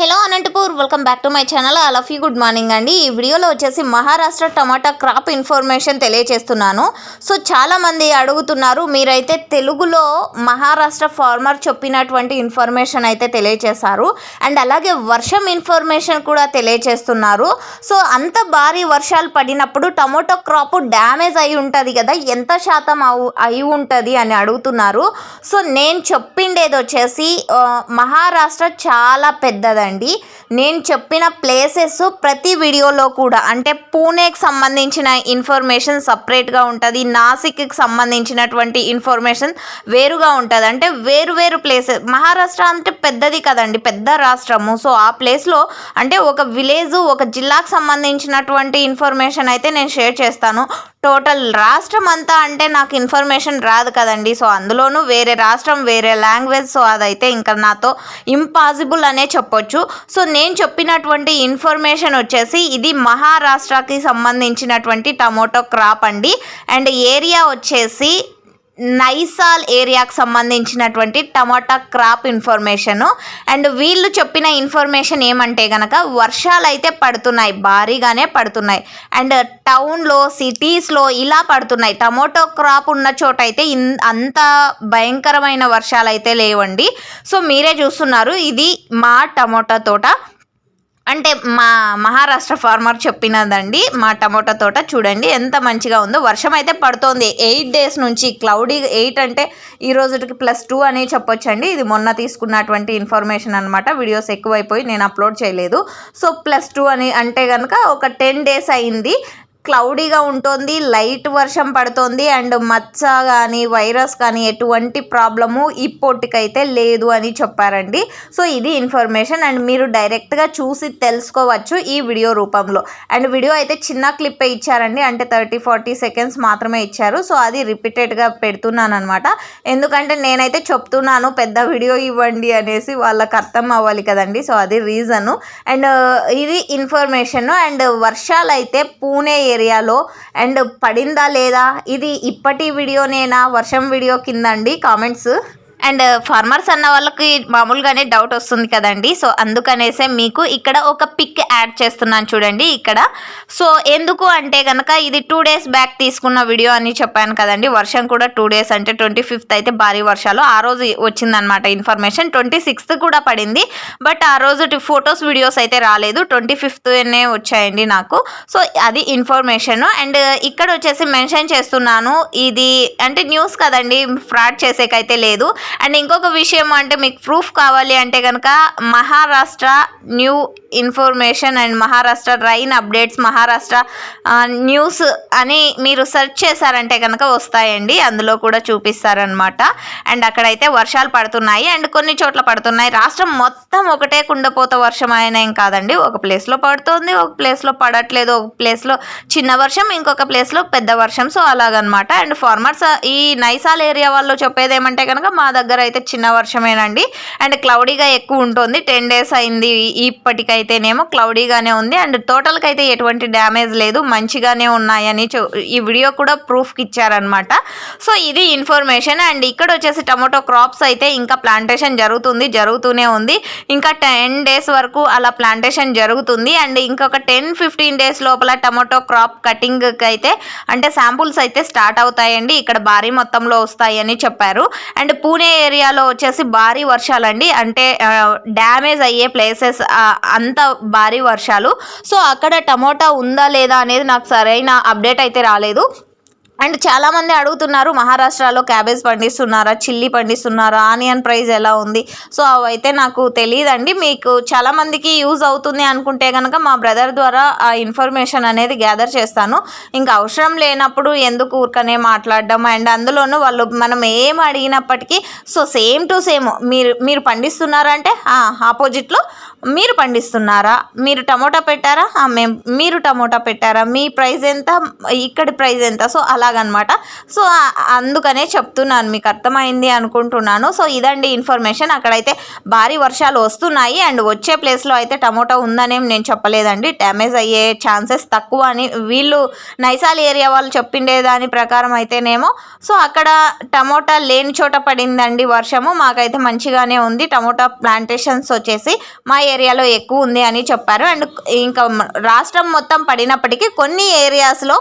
Hello Anantapur welcome back to my channel అలఫీ good morning అండి. ఈ వీడియోలో వచ్చేసి మహారాష్ట్ర టమాటా క్రాప్ ఇన్ఫర్మేషన్ తెలియజేస్తున్నాను. సో చాలామంది అడుగుతున్నారు మీరైతే తెలుగులో మహారాష్ట్ర ఫార్మర్ చెప్పినటువంటి ఇన్ఫర్మేషన్ అయితే తెలియచేశారు అండ్ అలాగే వర్షం ఇన్ఫర్మేషన్ కూడా తెలియజేస్తున్నారు. సో అంత భారీ వర్షాలు పడినప్పుడు టమాటో క్రాప్ డ్యామేజ్ అయి ఉంటుంది కదా ఎంత శాతం అయి ఉంటుంది అని అడుగుతున్నారు. సో నేను చెప్పిండేది వచ్చేసి మహారాష్ట్ర చాలా పెద్దదండి. నేను చెప్పిన ప్లేసెస్ ప్రతి వీడియోలో కూడా అంటే పూణేకి సంబంధించిన ఇన్ఫర్మేషన్ సపరేట్గా ఉంటుంది నాసిక్కి సంబంధించినటువంటి ఇన్ఫర్మేషన్ వేరుగా ఉంటుంది. అంటే వేరు వేరు ప్లేసెస్ మహారాష్ట్ర అంటే పెద్దది కదండి పెద్ద రాష్ట్రము. సో ఆ ప్లేస్లో అంటే ఒక విలేజ్ ఒక జిల్లాకు సంబంధించినటువంటి ఇన్ఫర్మేషన్ అయితే నేను షేర్ చేస్తాను. టోటల్ రాష్ట్రం అంతా అంటే నాకు ఇన్ఫర్మేషన్ రాదు కదండి. సో అందులోనూ వేరే రాష్ట్రం వేరే లాంగ్వేజ్ సో అదైతే ఇంకా నాతో ఇంపాసిబుల్ అనే చెప్పొచ్చు. సో నేను చెప్పినటువంటి ఇన్ఫర్మేషన్ వచ్చేసి ఇది మహారాష్ట్రకి సంబంధించినటువంటి టమోటో క్రాప్ అండి. అండ్ ఏరియా వచ్చేసి నైసాల్ ఏరియాకు సంబంధించినటువంటి టమాటా క్రాప్ ఇన్ఫర్మేషను. అండ్ వీళ్ళు చెప్పిన ఇన్ఫర్మేషన్ ఏమంటే కనుక వర్షాలు అయితే పడుతున్నాయి భారీగానే పడుతున్నాయి. అండ్ టౌన్లో సిటీస్లో ఇలా పడుతున్నాయి. టమోటో క్రాప్ ఉన్న చోట అయితే ఇన్ అంత భయంకరమైన వర్షాలు అయితే లేవండి. సో మీరే చూస్తున్నారు ఇది మా టమోటా తోట. అంటే మా మహారాష్ట్ర ఫార్మర్ చెప్పినదండి మా టమోటా తోట చూడండి ఎంత మంచిగా ఉందో. వర్షం అయితే పడుతోంది. ఎయిట్ డేస్ నుంచి క్లౌడీ ఎయిట్ అంటే ఈ రోజుకి ప్లస్ టూ అని చెప్పొచ్చండి. ఇది మొన్న తీసుకున్నటువంటి ఇన్ఫర్మేషన్ అనమాట వీడియోస్ ఎక్కువైపోయి నేను అప్లోడ్ చేయలేదు. సో ప్లస్ టూ అని అంటే కనుక ఒక టెన్ డేస్ అయింది. క్లౌడీగా ఉంటుంది లైట్ వర్షం పడుతుంది అండ్ మచ్చ కానీ వైరస్ కానీ ఎటువంటి ప్రాబ్లము ఇప్పటికైతే లేదు అని చెప్పారండి. సో ఇది ఇన్ఫర్మేషన్ అండ్ మీరు డైరెక్ట్గా చూసి తెలుసుకోవచ్చు ఈ వీడియో రూపంలో. అండ్ వీడియో అయితే చిన్న క్లిప్ ఇచ్చారండి అంటే థర్టీ ఫార్టీ సెకండ్స్ మాత్రమే ఇచ్చారు. సో అది రిపీటెడ్గా పెడుతున్నాను అనమాట ఎందుకంటే నేనైతే చెప్తున్నాను పెద్ద వీడియో ఇవ్వండి అనేసి వాళ్ళకి అర్థం అవ్వాలి కదండి. సో అది రీజను. అండ్ ఇది ఇన్ఫర్మేషన్ అండ్ వర్షాలు అయితే పూణే ఏరియాలో అండ్ పడిందా లేదా? ఇది ఇప్పటి వీడియోనేనా? వర్షం వీడియో కింద అండి కామెంట్స్. అండ్ uh, ఫార్మర్స్ అన్న వాళ్ళకి మామూలుగానే డౌట్ వస్తుంది కదండి. సో అందుకనేసే మీకు ఇక్కడ ఒక పిక్ యాడ్ చేస్తున్నాను చూడండి ఇక్కడ. సో ఎందుకు అంటే కనుక ఇది టూ డేస్ బ్యాక్ తీసుకున్న వీడియో అని చెప్పాను కదండి. వర్షం కూడా టూ డేస్ అంటే ట్వంటీ ఫిఫ్త్ అయితే భారీ వర్షాలు. ఆ రోజు వచ్చిందనమాట ఇన్ఫర్మేషన్ ట్వంటీ సిక్స్త్ కూడా పడింది. బట్ ఆ రోజు ఫొటోస్ వీడియోస్ అయితే రాలేదు. ట్వంటీ ఫిఫ్త్నే వచ్చాయండి నాకు. సో అది ఇన్ఫర్మేషన్ అండ్ uh, ఇక్కడ వచ్చేసి మెన్షన్ చేస్తున్నాను. ఇది అంటే న్యూస్ కదండి ఫ్రాడ్ చేసేకైతే లేదు. అండ్ ఇంకొక విషయం అంటే మీకు ప్రూఫ్ కావాలి అంటే కనుక Maharashtra new information and Maharashtra rain updates Maharashtra news అని మీరు సెర్చ్ చేశారంటే కనుక వస్తాయండి. అందులో కూడా చూపిస్తారనమాట అండ్ అక్కడైతే వర్షాలు పడుతున్నాయి. అండ్ కొన్ని చోట్ల పడుతున్నాయి. రాష్ట్రం మొత్తం ఒకటే కుండపోత వర్షం అయినా ఏం కాదండి. ఒక ప్లేస్లో పడుతుంది ఒక ప్లేస్లో పడట్లేదు. ఒక ప్లేస్లో చిన్న వర్షం ఇంకొక ప్లేస్లో పెద్ద వర్షం. సో అలాగనమాట అండ్ ఫార్మర్స్ ఈ నైసాల్ ఏరియా వాళ్ళు చెప్పేది ఏమంటే కనుక మా దగ్గర అయితే చిన్న వర్షమేనండి. అండ్ క్లౌడీగా ఎక్కువ ఉంటుంది. టెన్ డేస్ అయింది ఇప్పటికైతేనేమో క్లౌడీగానే ఉంది. అండ్ టోటల్కి అయితే ఎటువంటి డ్యామేజ్ లేదు. మంచిగానే ఉన్నాయని ఈ వీడియో కూడా ప్రూఫ్కి ఇచ్చారనమాట సో ఇది ఇన్ఫర్మేషన్. అండ్ ఇక్కడ వచ్చేసి టమాటో క్రాప్స్ అయితే ఇంకా ప్లాంటేషన్ జరుగుతుంది జరుగుతూనే ఉంది. ఇంకా టెన్ డేస్ వరకు అలా ప్లాంటేషన్ జరుగుతుంది. అండ్ ఇంకొక టెన్ ఫిఫ్టీన్ డేస్ లోపల టమాటో క్రాప్ కటింగ్కి అయితే అంటే శాంపుల్స్ అయితే స్టార్ట్ అవుతాయండి. ఇక్కడ భారీ మొత్తంలో వస్తాయని చెప్పారు. అండ్ పూణే ఏరియాలో వచ్చేసి భారీ వర్షాలండి. అంటే డ్యామేజ్ అయ్యే ప్లేసెస్ అంత భారీ వర్షాలు. సో అక్కడ టమోటా ఉందా లేదా అనేది నాకు సరైన అప్డేట్ అయితే రాలేదు. అండ్ చాలామంది అడుగుతున్నారు మహారాష్ట్రలో క్యాబేజ్ పండిస్తున్నారా? చిల్లీ పండిస్తున్నారా? ఆనియన్ ప్రైస్ ఎలా ఉంది? సో అవైతే నాకు తెలియదండి. మీకు చాలామందికి యూజ్ అవుతుంది అనుకుంటే కనుక మా బ్రదర్ ద్వారా ఆ ఇన్ఫర్మేషన్ అనేది గ్యాదర్ చేస్తాను. ఇంకా అవసరం లేనప్పుడు ఎందుకు ఊరికనే మాట్లాడడం? అండ్ అందులోనూ వాళ్ళు మనం ఏం అడిగినప్పటికీ సో సేమ్ టు సేమ్ మీరు మీరు పండిస్తున్నారంటే ఆపోజిట్లో మీరు పండిస్తున్నారా? మీరు టమోటా పెట్టారా? మేము మేం మీరు టమోటా పెట్టారా? మీ ప్రైస్ ఎంత? ఇక్కడి ప్రైస్ ఎంత? సో అలాగనమాట. సో అందుకనే చెప్తున్నాను మీకు అర్థమైంది అనుకుంటున్నాను. సో ఇదండి ఇన్ఫర్మేషన్. అక్కడైతే భారీ వర్షాలు వస్తున్నాయి. అండ్ వచ్చే ప్లేస్లో అయితే టమోటా ఉందనేం నేను చెప్పలేదండి. డ్యామేజ్ అయ్యే ఛాన్సెస్ తక్కువ అని వీళ్ళు నైసాల్ ఏరియా వాళ్ళు చెప్పిండే దాని ప్రకారం అయితేనేమో. సో అక్కడ టమోటా లేని చోట పడిందండి వర్షము. మాకైతే మంచిగానే ఉంది. టమోటా ప్లాంటేషన్స్ వచ్చేసి మా ఏరియాలో ఎక్కువ ఉంది అని చెప్పారు. అండ్ ఇంకా రాష్ట్రం మొత్తం పడినప్పటికీ కొన్ని ఏరియాస్లో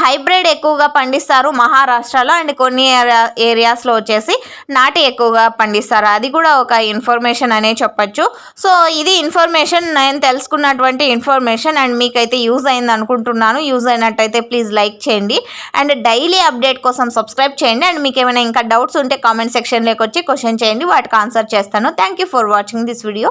హైబ్రిడ్ ఎక్కువగా పండిస్తారు మహారాష్ట్రలో. అండ్ కొన్ని ఏరియా ఏరియాస్లో వచ్చేసి నాటి ఎక్కువగా పండిస్తారు. అది కూడా ఒక ఇన్ఫర్మేషన్ అనే చెప్పచ్చు. సో ఇది ఇన్ఫర్మేషన్ నేను తెలుసుకున్నటువంటి ఇన్ఫర్మేషన్ అండ్ మీకైతే యూజ్ అయింది అనుకుంటున్నాను. యూజ్ అయినట్టయితే ప్లీజ్ లైక్ చేయండి. అండ్ డైలీ అప్డేట్ కోసం సబ్స్క్రైబ్ చేయండి. అండ్ మీకు ఏమైనా ఇంకా డౌట్స్ ఉంటే కామెంట్ సెక్షన్లోకి వచ్చి క్వశ్చన్ చేయండి. వాటికి ఆన్సర్ చేస్తాను. Thank you for watching this video